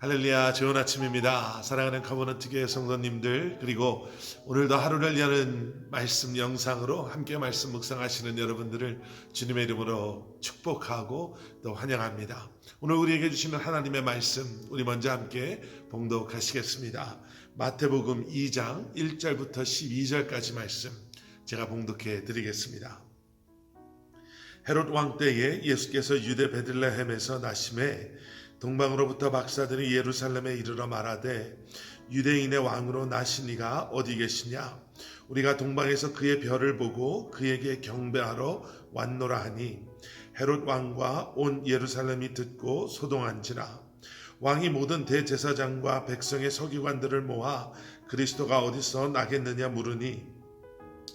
할렐루야 좋은 아침입니다. 사랑하는 커버넌트 교회 성도님들 그리고 오늘도 하루를 여는 말씀 영상으로 함께 말씀 묵상하시는 여러분들을 주님의 이름으로 축복하고 또 환영합니다. 오늘 우리에게 주시는 하나님의 말씀 우리 먼저 함께 봉독하시겠습니다. 마태복음 2장 1절부터 12절까지 말씀 제가 봉독해 드리겠습니다. 헤롯 왕 때에 예수께서 유대 베들레헴에서 나심에 동방으로부터 박사들이 예루살렘에 이르러 말하되 유대인의 왕으로 나시니가 어디 계시냐? 우리가 동방에서 그의 별을 보고 그에게 경배하러 왔노라 하니 헤롯 왕과 온 예루살렘이 듣고 소동한지라. 왕이 모든 대제사장과 백성의 서기관들을 모아 그리스도가 어디서 나겠느냐 물으니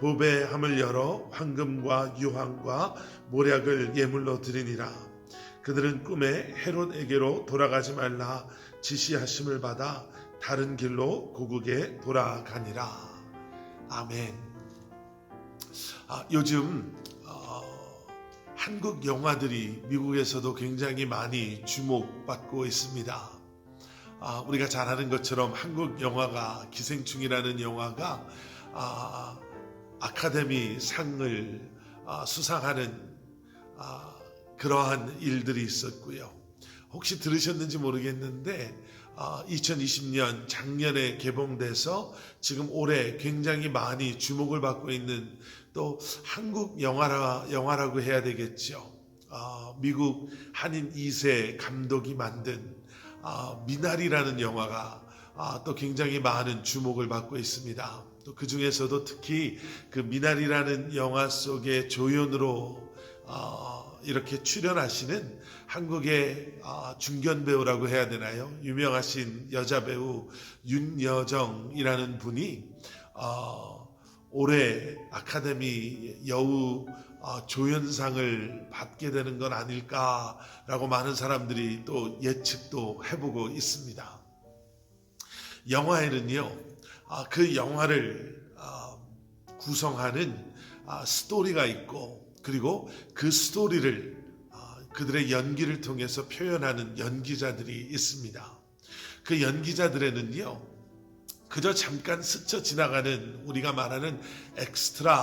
보배함을 열어 황금과 유황과 모략을 예물로 드리니라. 그들은 꿈에 헤롯에게로 돌아가지 말라 지시하심을 받아 다른 길로 고국에 돌아가니라. 아멘. 아, 요즘 어, 한국 영화들이 미국에서도 굉장히 많이 주목받고 있습니다. 아, 우리가 잘 아는 것처럼 한국 영화가 기생충이라는 영화가 아, 아카데미 상을 아, 수상하는 아, 그러한 일들이 있었고요. 혹시 들으셨는지 모르겠는데 2020년 작년에 개봉돼서 지금 올해 굉장히 많이 주목을 받고 있는 또 한국 영화라, 영화라고 해야 되겠죠. 아, 미국 한인 2세 감독이 만든 아, 미나리라는 영화가 아, 또 굉장히 많은 주목을 받고 있습니다. 또 그 중에서도 특히 그 미나리라는 영화 속의 조연으로 어, 이렇게 출연하시는 한국의 어, 중견 배우라고 해야 되나요? 유명하신 여자 배우 윤여정이라는 분이 어, 올해 아카데미 여우 어, 조연상을 받게 되는 건 아닐까라고 많은 사람들이 또 예측도 해보고 있습니다. 영화에는요, 아, 그 영화를 아, 구성하는 아, 스토리가 있고 그리고 그 스토리를 그들의 연기를 통해서 표현하는 연기자들이 있습니다. 그 연기자들에는요, 그저 잠깐 스쳐 지나가는 우리가 말하는 엑스트라의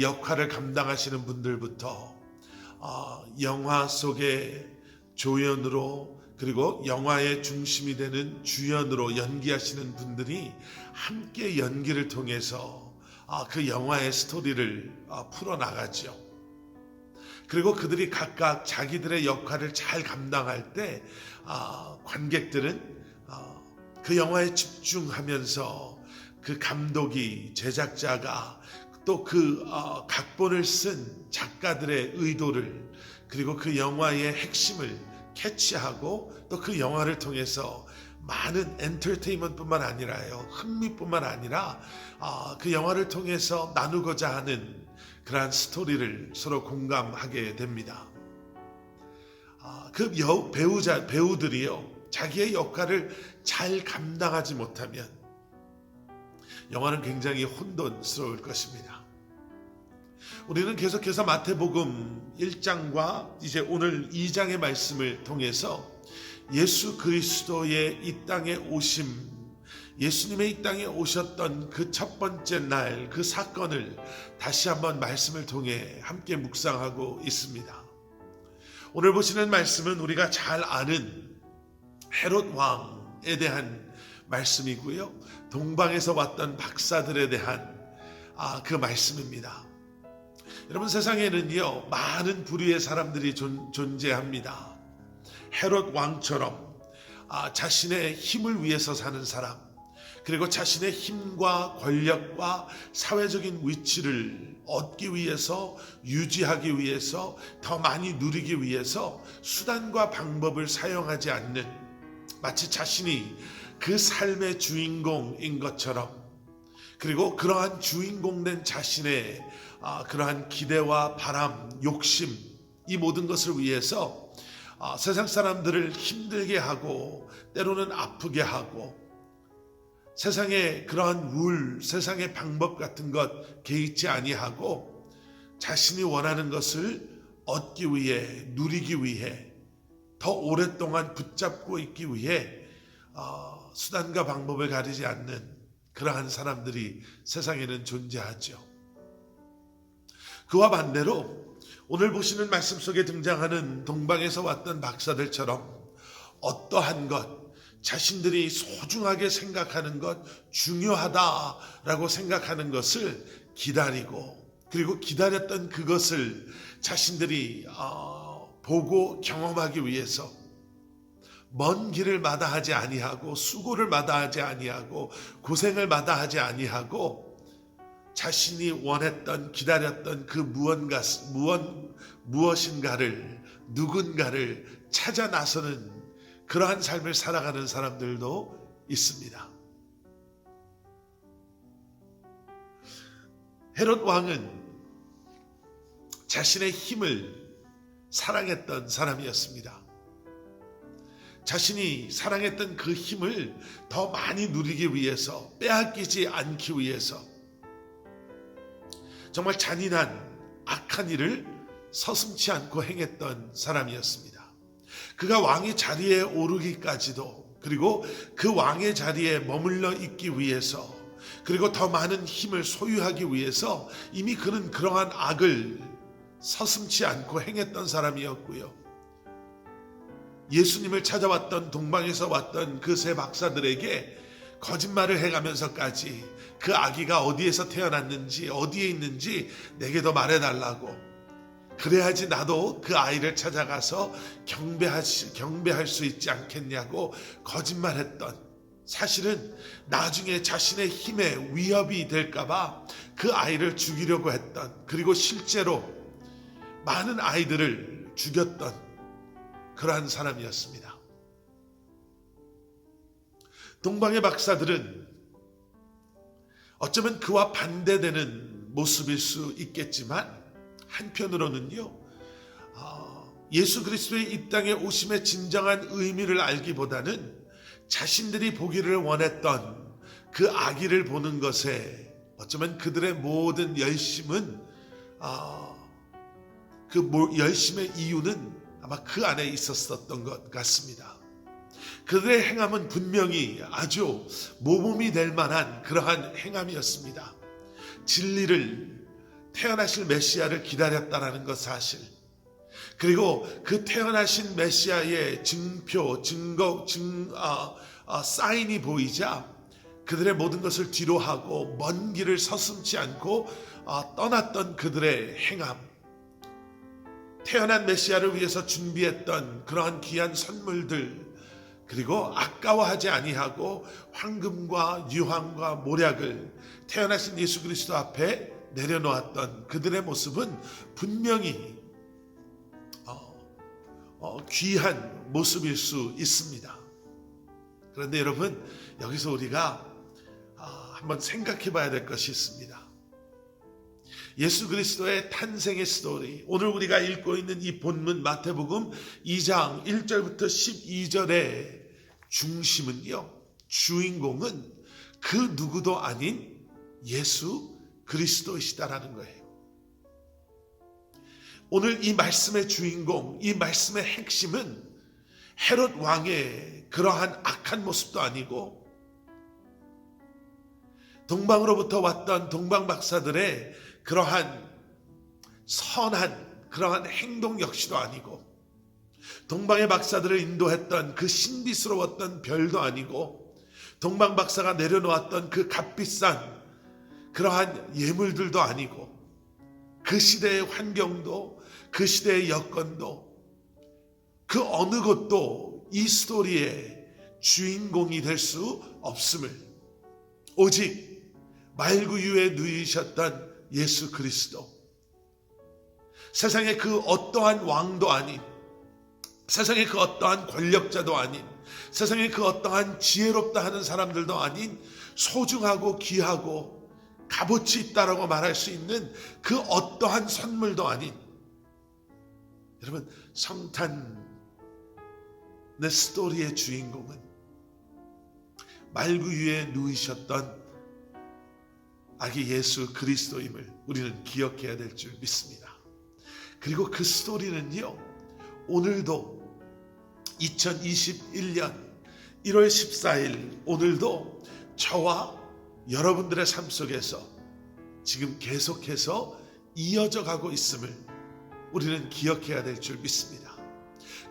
역할을 감당하시는 분들부터 영화 속의 조연으로 그리고 영화의 중심이 되는 주연으로 연기하시는 분들이 함께 연기를 통해서 그 영화의 스토리를 풀어나가죠. 그리고 그들이 각각 자기들의 역할을 잘 감당할 때 관객들은 그 영화에 집중하면서 그 감독이 제작자가 또 그 각본을 쓴 작가들의 의도를 그리고 그 영화의 핵심을 캐치하고 또 그 영화를 통해서 많은 엔터테인먼트뿐만 아니라요 흥미뿐만 아니라 그 영화를 통해서 나누고자 하는 그러한 스토리를 서로 공감하게 됩니다. 그 배우자 배우들이요 자기의 역할을 잘 감당하지 못하면 영화는 굉장히 혼돈스러울 것입니다. 우리는 계속해서 마태복음 1장과 이제 오늘 2장의 말씀을 통해서 예수 그리스도의 이 땅에 오심, 예수님의 이 땅에 오셨던 그 첫 번째 날, 그 사건을 다시 한번 말씀을 통해 함께 묵상하고 있습니다. 오늘 보시는 말씀은 우리가 잘 아는 헤롯 왕, 왕에 대한 말씀이고요. 동방에서 왔던 박사들에 대한 아, 그 말씀입니다. 여러분 세상에는요 많은 부류의 사람들이 존, 존재합니다. 헤롯 왕처럼 아, 자신의 힘을 위해서 사는 사람, 그리고 자신의 힘과 권력과 사회적인 위치를 얻기 위해서 유지하기 위해서 더 많이 누리기 위해서 수단과 방법을 사용하지 않는 마치 자신이 그 삶의 주인공인 것처럼 그리고 그러한 주인공 된 자신의 아, 그러한 기대와 바람, 욕심 이 모든 것을 위해서 아, 세상 사람들을 힘들게 하고 때로는 아프게 하고 세상의 그러한 룰, 세상의 방법 같은 것 개의치 아니하고 자신이 원하는 것을 얻기 위해 누리기 위해 더 오랫동안 붙잡고 있기 위해 어, 수단과 방법을 가리지 않는 그러한 사람들이 세상에는 존재하죠. 그와 반대로 오늘 보시는 말씀 속에 등장하는 동방에서 왔던 박사들처럼 어떠한 것, 자신들이 소중하게 생각하는 것, 중요하다라고 생각하는 것을 기다리고 그리고 기다렸던 그것을 자신들이 어, 보고 경험하기 위해서 먼 길을 마다하지 아니하고 수고를 마다하지 아니하고 고생을 마다하지 아니하고 자신이 원했던 기다렸던 그 무언가 무언 무엇인가를 누군가를 찾아 나서는 그러한 삶을 살아가는 사람들도 있습니다. 헤롯 왕은 자신의 힘을 사랑했던 사람이었습니다. 자신이 사랑했던 그 힘을 더 많이 누리기 위해서 빼앗기지 않기 위해서 정말 잔인한 악한 일을 서슴치 않고 행했던 사람이었습니다. 그가 왕의 자리에 오르기까지도 그리고 그 왕의 자리에 머물러 있기 위해서 그리고 더 많은 힘을 소유하기 위해서 이미 그는 그러한 악을 서슴치 않고 행했던 사람이었고요. 예수님을 찾아왔던 동방에서 왔던 그 세 박사들에게 거짓말을 해가면서까지 그 아기가 어디에서 태어났는지 어디에 있는지 내게 더 말해달라고. 그래야지 나도 그 아이를 찾아가서 경배할 수, 경배할 수 있지 않겠냐고 거짓말했던. 사실은 나중에 자신의 힘에 위협이 될까봐 그 아이를 죽이려고 했던. 그리고 실제로 많은 아이들을 죽였던 그러한 사람이었습니다. 동방의 박사들은 어쩌면 그와 반대되는 모습일 수 있겠지만 한편으로는요, 어, 예수 그리스도의 이 땅에 오심의 진정한 의미를 알기보다는 자신들이 보기를 원했던 그 아기를 보는 것에 어쩌면 그들의 모든 열심은 어, 그 열심의 이유는 아마 그 안에 있었었던 것 같습니다. 그들의 행함은 분명히 아주 모범이 될 만한 그러한 행함이었습니다. 진리를 태어나실 메시아를 기다렸다라는 것 사실. 그리고 그 태어나신 메시아의 증표, 증거, 증, 어, 어, 사인이 보이자 그들의 모든 것을 뒤로하고 먼 길을 서슴지 않고 어, 떠났던 그들의 행함. 태어난 메시아를 위해서 준비했던 그러한 귀한 선물들 그리고 아까워하지 아니하고 황금과 유황과 모략을 태어나신 예수 그리스도 앞에 내려놓았던 그들의 모습은 분명히 어, 어, 귀한 모습일 수 있습니다. 그런데 여러분 여기서 우리가 어, 한번 생각해 봐야 될 것이 있습니다. 예수 그리스도의 탄생의 스토리. 오늘 우리가 읽고 있는 이 본문 마태복음 2장 1절부터 12절의 중심은요. 주인공은 그 누구도 아닌 예수 그리스도이시다라는 거예요. 오늘 이 말씀의 주인공, 이 말씀의 핵심은 헤롯 왕의 그러한 악한 모습도 아니고 동방으로부터 왔던 동방 박사들의 그러한 선한 그러한 행동 역시도 아니고 동방의 박사들을 인도했던 그 신비스러웠던 별도 아니고 동방 박사가 내려놓았던 그 값비싼 그러한 예물들도 아니고 그 시대의 환경도 그 시대의 여건도 그 어느 것도 이 스토리의 주인공이 될 수 없음을 오직 말구유에 누이셨던 예수 그리스도. 세상의 그 어떠한 왕도 아닌 세상의 그 어떠한 권력자도 아닌 세상의 그 어떠한 지혜롭다 하는 사람들도 아닌 소중하고 귀하고 값어치 있다라고 말할 수 있는 그 어떠한 선물도 아닌. 여러분 성탄 내 스토리의 주인공은 말구 위에 누이셨던 아기 예수 그리스도임을 우리는 기억해야 될 줄 믿습니다. 그리고 그 스토리는요, 오늘도 2021년 1월 14일 오늘도 저와 여러분들의 삶 속에서 지금 계속해서 이어져 가고 있음을 우리는 기억해야 될 줄 믿습니다.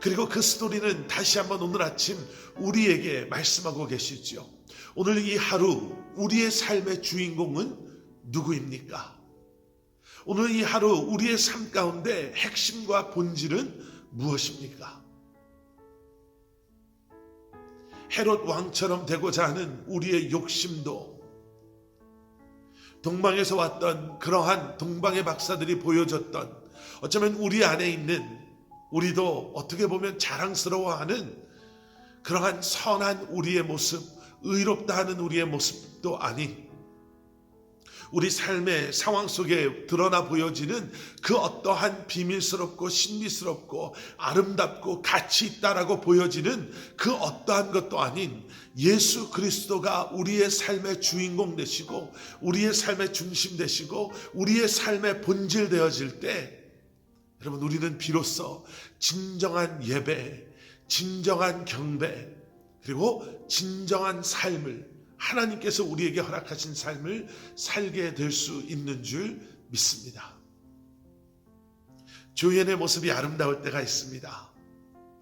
그리고 그 스토리는 다시 한번 오늘 아침 우리에게 말씀하고 계시지요. 오늘 이 하루 우리의 삶의 주인공은 누구입니까? 오늘 이 하루 우리의 삶 가운데 핵심과 본질은 무엇입니까? 헤롯 왕처럼 되고자 하는 우리의 욕심도 동방에서 왔던 그러한 동방의 박사들이 보여줬던 어쩌면 우리 안에 있는 우리도 어떻게 보면 자랑스러워하는 그러한 선한 우리의 모습, 의롭다 하는 우리의 모습도 아닌 우리 삶의 상황 속에 드러나 보여지는 그 어떠한 비밀스럽고 신비스럽고 아름답고 가치 있다라고 보여지는 그 어떠한 것도 아닌 예수 그리스도가 우리의 삶의 주인공 되시고 우리의 삶의 중심 되시고 우리의 삶의 본질 되어질 때 여러분 우리는 비로소 진정한 예배, 진정한 경배, 그리고 진정한 삶을 하나님께서 우리에게 허락하신 삶을 살게 될 수 있는 줄 믿습니다. 조연의 모습이 아름다울 때가 있습니다.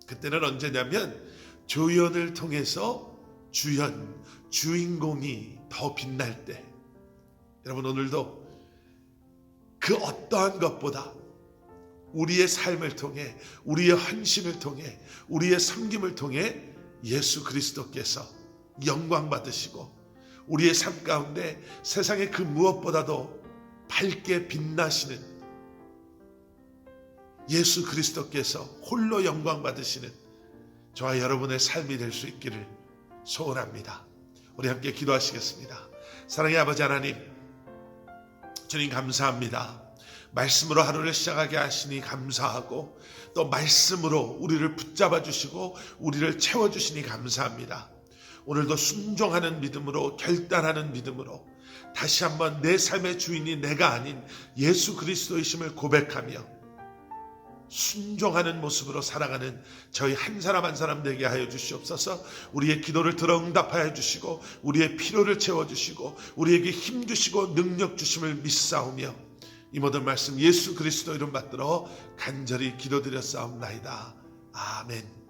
그때는 언제냐면 조연을 통해서 주연, 주인공이 더 빛날 때. 여러분 오늘도 그 어떠한 것보다 우리의 삶을 통해 우리의 헌신을 통해 우리의 섬김을 통해 예수 그리스도께서 영광 받으시고 우리의 삶 가운데 세상의 그 무엇보다도 밝게 빛나시는 예수 그리스도께서 홀로 영광 받으시는 저와 여러분의 삶이 될 수 있기를 소원합니다. 우리 함께 기도하시겠습니다. 사랑의 아버지 하나님, 주님 감사합니다. 말씀으로 하루를 시작하게 하시니 감사하고 또 말씀으로 우리를 붙잡아 주시고 우리를 채워 주시니 감사합니다. 오늘도 순종하는 믿음으로 결단하는 믿음으로 다시 한번 내 삶의 주인이 내가 아닌 예수 그리스도이심을 고백하며 순종하는 모습으로 살아가는 저희 한 사람 한 사람 되게 하여 주시옵소서 우리의 기도를 들어 응답하여 주시고 우리의 필요를 채워주시고 우리에게 힘 주시고 능력 주심을 믿사오며 이 모든 말씀 예수 그리스도 이름 받들어 간절히 기도드렸사옵나이다. 아멘